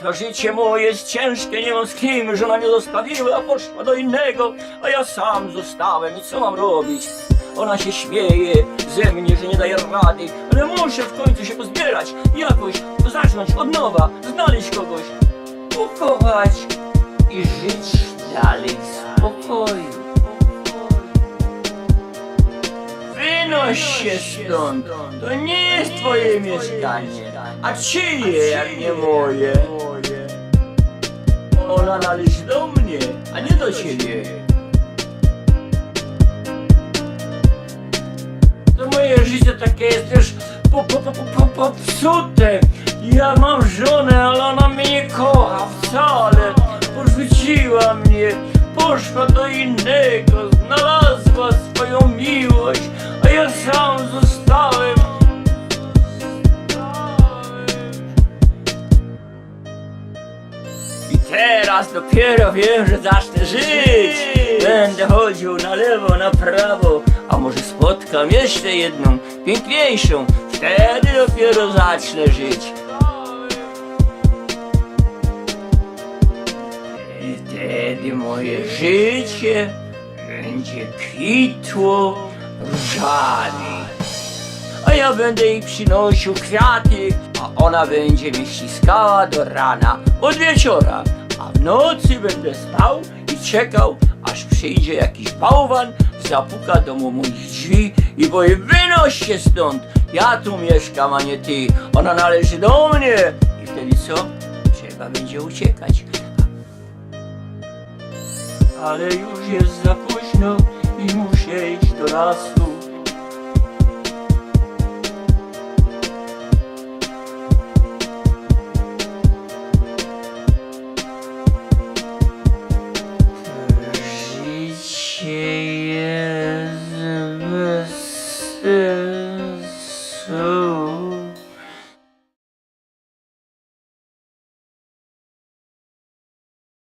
To życie moje jest ciężkie, nie mam z kim, żona mnie zostawiła, poszła do innego, a ja sam zostałem i co mam robić? Ona się śmieje ze mnie, że nie daje rady, ale muszę w końcu się pozbierać, jakoś zacząć od nowa, znaleźć kogoś, ukochać i żyć dalej Wynoś się stąd, to nie jest twoje mieszkanie, a czyje jak nie moje. Ona należy do mnie, a nie do ciebie. To moje życie takie jest już po, po, po, po, po, popsute. Ja mam żonę, I teraz dopiero wiem, że zacznę żyć. Będę chodził na lewo, na prawo, a może spotkam jeszcze jedną, piękniejszą. Wtedy dopiero zacznę żyć. I wtedy moje życie będzie kwitło różami. A ja będę jej przynosił kwiaty, a ona będzie mnie ściskała do rana, od wieczora. A w nocy będę spał i czekał, aż przyjdzie jakiś bałwan, zapuka do moich drzwi i powie, wynoś się stąd, ja tu mieszkam, a nie ty, ona należy do mnie. I wtedy co? Trzeba będzie uciekać. Ale już jest za późno i muszę iść do lasu. Życie jest bez sensu.